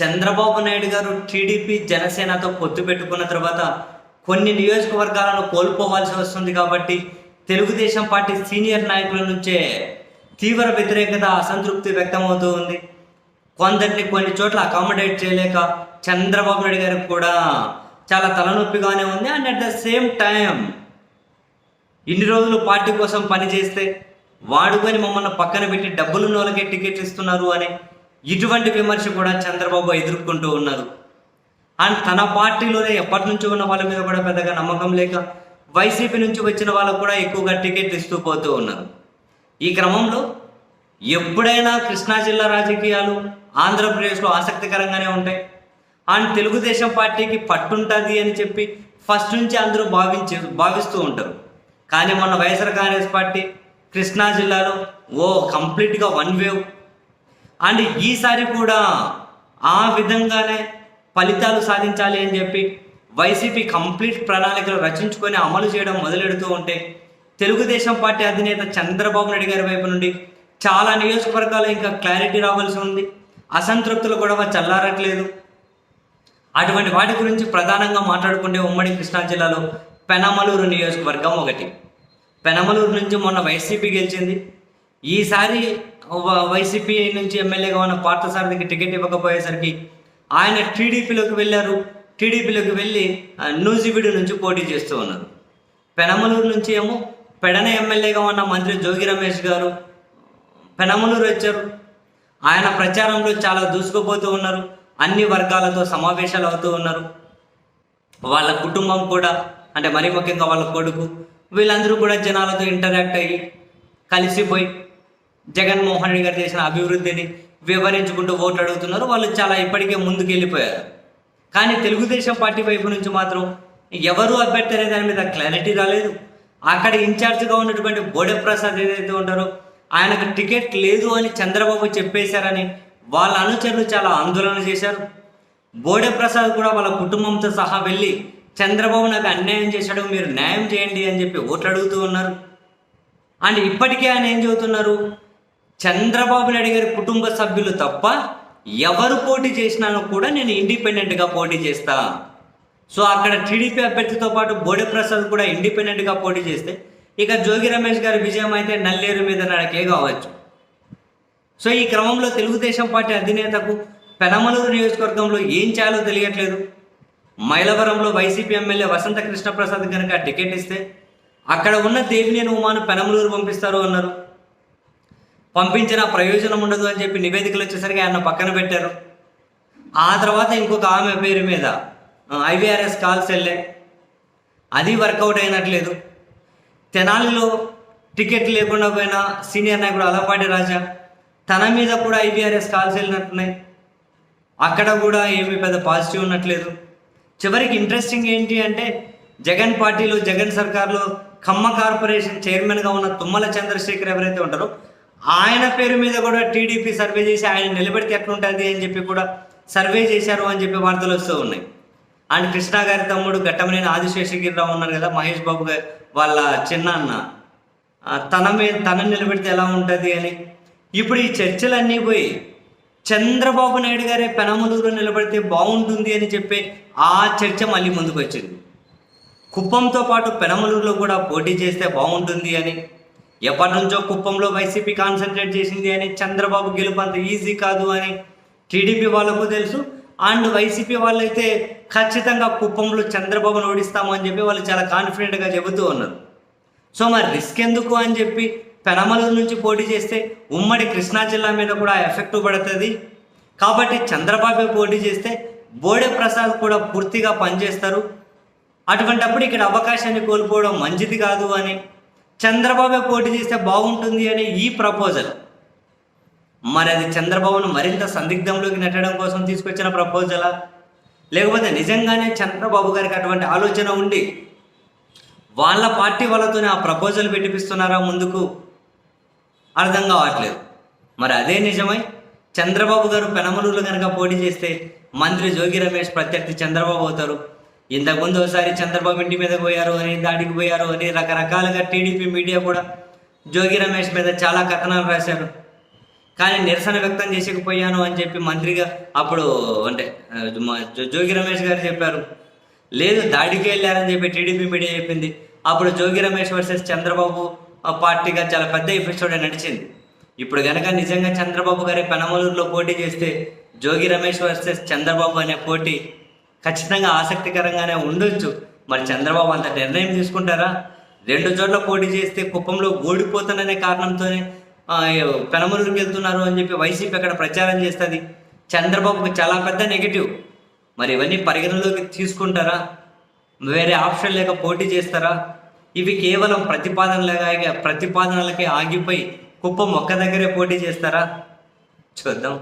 చంద్రబాబు నాయుడు గారు టీడీపీ జనసేనతో పొత్తు పెట్టుకున్న తర్వాత కొన్ని నియోజకవర్గాలను కోల్పోవాల్సి వస్తుంది కాబట్టి తెలుగుదేశం పార్టీ సీనియర్ నాయకుల నుంచే తీవ్ర వ్యతిరేకత అసంతృప్తి వ్యక్తమవుతూ ఉంది. కొందరిని కొన్ని చోట్ల అకామిడేట్ చేయలేక చంద్రబాబు నాయుడు గారికి కూడా చాలా తలనొప్పిగానే ఉంది. And at the same time ఇన్ని రోజులు పార్టీ కోసం పనిచేస్తే వాడుకొని మమ్మల్ని పక్కన పెట్టి డబ్బులు నోలకే టికెట్ ఇస్తున్నారు అని ఇటువంటి విమర్శ కూడా చంద్రబాబు ఎదుర్కొంటూ ఉన్నారు అండ్ తన పార్టీలోనే ఎప్పటి నుంచి ఉన్న వాళ్ళ మీద కూడా పెద్దగా నమ్మకం లేక వైసీపీ నుంచి వచ్చిన వాళ్ళకు కూడా ఎక్కువగా టికెట్ ఇస్తూ పోతూ ఉన్నారు ఈ క్రమంలో ఎప్పుడైనా కృష్ణా జిల్లా రాజకీయాలు ఆంధ్రప్రదేశ్లో ఆసక్తికరంగానే ఉంటాయి. అండ్ తెలుగుదేశం పార్టీకి పట్టుంటుంది అని చెప్పి ఫస్ట్ నుంచి అందరూ భావించే భావిస్తూ ఉంటారు. కానీ మొన్న వైఎస్ఆర్ కాంగ్రెస్ పార్టీ కృష్ణా జిల్లాలో ఓ కంప్లీట్గా వన్ వేవ్ అండ్ ఈసారి కూడా ఆ విధంగానే ఫలితాలు సాధించాలి అని చెప్పి వైసీపీ కంప్లీట్ ప్రణాళికలు రచించుకొని అమలు చేయడం మొదలెడుతూ ఉంటే తెలుగుదేశం పార్టీ అధినేత చంద్రబాబు నాయుడు గారి వైపు నుండి చాలా నియోజకవర్గాలు ఇంకా క్లారిటీ రావాల్సి ఉంది. అసంతృప్తులు గొడవ చల్లారట్లేదు. అటువంటి వాటి గురించి ప్రధానంగా మాట్లాడుకుంటే ఉమ్మడి కృష్ణా జిల్లాలో పెనమలూరు నియోజకవర్గం ఒకటి. పెనమలూరు నుంచి మొన్న వైసీపీ గెలిచింది. ఈసారి వైసీపీ నుంచి ఎమ్మెల్యేగా ఉన్న పార్థసారథికి టికెట్ ఇవ్వకపోయేసరికి ఆయన టీడీపీలోకి వెళ్ళారు. టీడీపీలోకి వెళ్ళి నూజివీడు నుంచి పోటీ చేస్తూ ఉన్నారు. పెనమలూరు నుంచి ఏమో పెడన ఎమ్మెల్యేగా ఉన్న మంత్రి జోగి రమేష్ గారు పెనమలూరు వచ్చారు. ఆయన ప్రచారంలో చాలా దూసుకుపోతూ ఉన్నారు. అన్ని వర్గాలతో సమావేశాలు అవుతూ ఉన్నారు. వాళ్ళ కుటుంబం కూడా అంటే మరీ ముఖ్యంగా వాళ్ళ కొడుకు వీళ్ళందరూ కూడా జనాలతో ఇంటరాక్ట్ అయ్యి కలిసిపోయి జగన్మోహన్ రెడ్డి గారు చేసిన అభివృద్ధిని వివరించుకుంటూ ఓట్లు అడుగుతున్నారు. వాళ్ళు చాలా ఇప్పటికే ముందుకు వెళ్ళిపోయారు కానీ తెలుగుదేశం పార్టీ వైపు నుంచి మాత్రం ఎవరు అభ్యర్థి అనే దాని మీద క్లారిటీ రాలేదు. అక్కడ ఇన్ఛార్జ్గా ఉన్నటువంటి బోడే ప్రసాద్ ఏదైతే ఉంటారో ఆయనకు టికెట్ లేదు అని చంద్రబాబు చెప్పేశారని వాళ్ళ అనుచరులు చాలా ఆందోళన చేశారు. బోడే ప్రసాద్ కూడా వాళ్ళ కుటుంబంతో సహా వెళ్ళి చంద్రబాబు నాకు అన్యాయం చేశాడు మీరు న్యాయం చేయండి అని చెప్పి ఓట్లు అడుగుతూ ఉన్నారు. అండ్ ఇప్పటికే ఆయన ఏం చెబుతున్నారు? చంద్రబాబు నాయుడు గారి కుటుంబ సభ్యులు తప్ప ఎవరు పోటీ చేసినా కూడా నేను ఇండిపెండెంట్గా పోటీ చేస్తా. సో అక్కడ టీడీపీ అభ్యర్థితో పాటు బోడే ప్రసాద్ కూడా ఇండిపెండెంట్గా పోటీ చేస్తే ఇక జోగి రమేష్ గారి విజయం అయితే నల్లేరు మీద నడకే కావచ్చు. సో ఈ క్రమంలో తెలుగుదేశం పార్టీ అధినేతకు పెనమలూరు నియోజకవర్గంలో ఏం చేయాలో తెలియట్లేదు. మైలవరంలో వైసీపీ ఎమ్మెల్యే వసంత కృష్ణప్రసాద్ కనుక టికెట్ ఇస్తే అక్కడ ఉన్న దేవినేని ఉమాను పెనమలూరు పంపిస్తారు అన్నారు. పంపించిన ప్రయోజనం ఉండదు అని చెప్పి నివేదికలు వచ్చేసరికి ఆయన పక్కన పెట్టారు. ఆ తర్వాత ఇంకొక ఆమె పేరు మీద ఐవీఆర్ఎస్ కాల్స్ వెళ్ళే అది వర్కౌట్ అయినట్లేదు. తెనాలిలో టికెట్ లేకుండా పోయిన సీనియర్ నాయకుడు అలపాటి రాజా తన మీద కూడా ఐవీఆర్ఎస్ కాల్స్ వెళ్ళినట్టున్నాయి అక్కడ కూడా ఏమీ పెద్ద పాజిటివ్ ఉన్నట్లేదు. చివరికి ఇంట్రెస్టింగ్ ఏంటి అంటే జగన్ పార్టీలో జగన్ సర్కార్లో ఖమ్మ కార్పొరేషన్ చైర్మన్గా ఉన్న తుమ్మల చంద్రశేఖర్ ఎవరైతే ఉంటారో ఆయన పేరు మీద కూడా టీడీపీ సర్వే చేసి ఆయన నిలబెడితే ఎట్లుంటుంది అని చెప్పి కూడా సర్వే చేశారు అని చెప్పి వార్తలు వస్తూ ఉన్నాయి. అండ్ కృష్ణ గారి తమ్ముడు ఘట్టమనేని ఆదిశేషగిరిరావు ఉన్నారు కదా మహేష్ బాబు గారి వాళ్ళ చిన్న అన్న తన మీద తనని నిలబెడితే ఎలా ఉంటుంది అని. ఇప్పుడు ఈ చర్చలన్నీ పోయి చంద్రబాబు నాయుడు గారే పెనమలూరు నిలబడితే బాగుంటుంది అని చెప్పి ఆ చర్చ మళ్ళీ ముందుకు వచ్చింది కుప్పంతో పాటు పెనమలూరులో కూడా పోటీ చేస్తే బాగుంటుంది అని ఎప్పటి నుంచో కుప్పంలో వైసీపీ కాన్సన్ట్రేట్ చేసింది అని చంద్రబాబు గెలుపు అంత ఈజీ కాదు అని టీడీపీ వాళ్ళకు తెలుసు. అండ్ వైసీపీ వాళ్ళైతే ఖచ్చితంగా కుప్పంలో చంద్రబాబును ఓడిస్తాము అని చెప్పి వాళ్ళు చాలా కాన్ఫిడెంట్గా చెబుతూ ఉన్నారు. సో మరి రిస్క్ ఎందుకు అని చెప్పి పెనమల నుంచి పోటీ చేస్తే ఉమ్మడి కృష్ణా జిల్లా మీద కూడా ఎఫెక్ట్ పడుతుంది. కాబట్టి చంద్రబాబు పోటీ చేస్తే బోడే ప్రసాద్ కూడా పూర్తిగా పనిచేస్తారు. అటువంటప్పుడు ఇక్కడ అవకాశాన్ని కోల్పోవడం మంచిది కాదు అని చంద్రబాబు పోటీ చేస్తే బాగుంటుంది అనే ఈ ప్రపోజల్ మరి అది చంద్రబాబును మరింత సందిగ్ధంలోకి నెట్టడం కోసం తీసుకొచ్చిన ప్రపోజలా లేకపోతే నిజంగానే చంద్రబాబు గారికి అటువంటి ఆలోచన ఉండి వాళ్ళ పార్టీ వాళ్ళతోనే ఆ ప్రపోజల్ పెట్టిపిస్తున్నారా ముందుకు? అర్థం కావట్లేదు. మరి అదే నిజమై చంద్రబాబు గారు పెనమలూరులో కనుక పోటీ చేస్తే మంత్రి జోగి రమేష్ ప్రత్యర్థి చంద్రబాబు అవుతారు. ఇంతకుముందు ఒకసారి చంద్రబాబు ఇంటి మీద పోయారు అని దాడికి పోయారు అని రకరకాలుగా టీడీపీ మీడియా కూడా జోగి రమేష్ మీద చాలా కథనాలు రాశారు. కానీ నిరసన వ్యక్తం చేసేకపోయాను అని చెప్పి మంత్రిగా అప్పుడు అంటే మా జోగి రమేష్ గారు చెప్పారు. లేదు దాడికి వెళ్ళారని చెప్పి టీడీపీ మీడియా చెప్పింది. అప్పుడు జోగి రమేష్ వర్సెస్ చంద్రబాబు ఆ, పార్టీగా చాలా పెద్ద ఎపిసోడ్ నడిచింది. ఇప్పుడు కనుక నిజంగా చంద్రబాబు గారి పెనమలూరులో పోటీ చేస్తే జోగి రమేష్ వర్సెస్ చంద్రబాబు అనే పోటీ ఖచ్చితంగా ఆసక్తికరంగానే ఉండొచ్చు. మరి చంద్రబాబు అంత నిర్ణయం తీసుకుంటారా? రెండు చోట్ల పోటీ చేస్తే కుప్పంలో ఓడిపోతాననే కారణంతోనే పెనమలూరుకి వెళ్తున్నారు అని చెప్పి వైసీపీ అక్కడ ప్రచారం చేస్తుంది. చంద్రబాబుకి చాలా పెద్ద నెగిటివ్. మరి ఇవన్నీ పరిగణలోకి తీసుకుంటారా? వేరే ఆప్షన్ లేక పోటీ చేస్తారా? ఇవి కేవలం ప్రతిపాదనలుగా ప్రతిపాదనలకే ఆగిపోయి కుప్పం ఒక్క దగ్గరే పోటీ చేస్తారా? చూద్దాం.